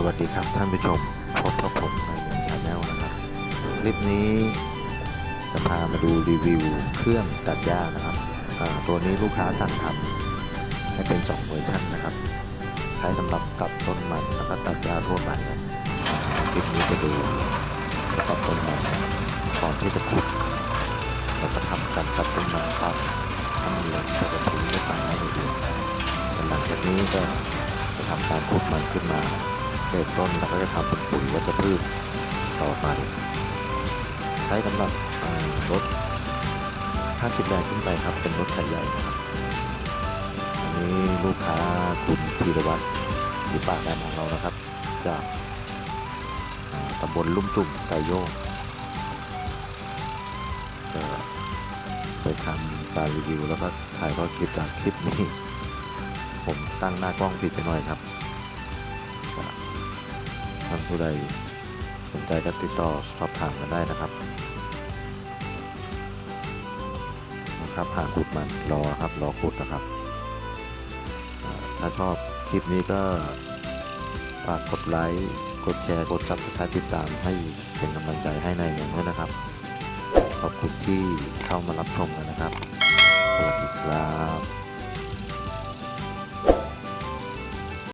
สวัสดีครับท่านผู้ชมพบกับผมไซเมนชาแนลนะครับ คลิปนี้จะพามาดูรีวิวเครื่องตัดหญ้านะครับตัวนี้ลูกค้าสั่งทำให้เป็น2เวอร์ชันนะครับ ใช้สำหรับตัดต้นมันแล้วก็ตัดหญ้าทั่วไปครับคลิปนี้จะดูตัดต้นมันก่อนที่จะขุดแล้วก็ทำการตัดต้นมันปั๊บทำเนียนก็จะทิ้งไว้ตามให้ดูแต่หลังจากนี้ก็จะทำการขุดมันขึ้นมา เด็ดต้นแล้วก็จะทำเป็นปุ๋ยวัชพืชต่อไป ใช้สำหรับรถ 50 แรงขึ้นไปครับ เป็นรถไถใหญ่นะครับ อันนี้ลูกค้าคุณธีรวัตรหรือปากแดนของเรานะครับ จากตำบลลุ่มจุ่มไซโยกไปทำการรีวิวแล้วก็ถ่ายทอดคลิปจากคลิปนี้ ผมตั้งหน้ากล้องผิดไปหน่อยครับ ท่านผู้ใดสนใจก็ติดต่อสอบถามกันได้นะครับนะครับหางขุดมันรอครับรอขุดนะครับ ถ้าชอบคลิปนี้ก็ฝากกดไลค์กดแชร์กดซับสไครต์ติดตามให้เป็นกำลังใจให้ในหนึ่งด้วยนะครับ ขอบคุณที่เข้ามารับชมกันนะครับ สวัสดีครับ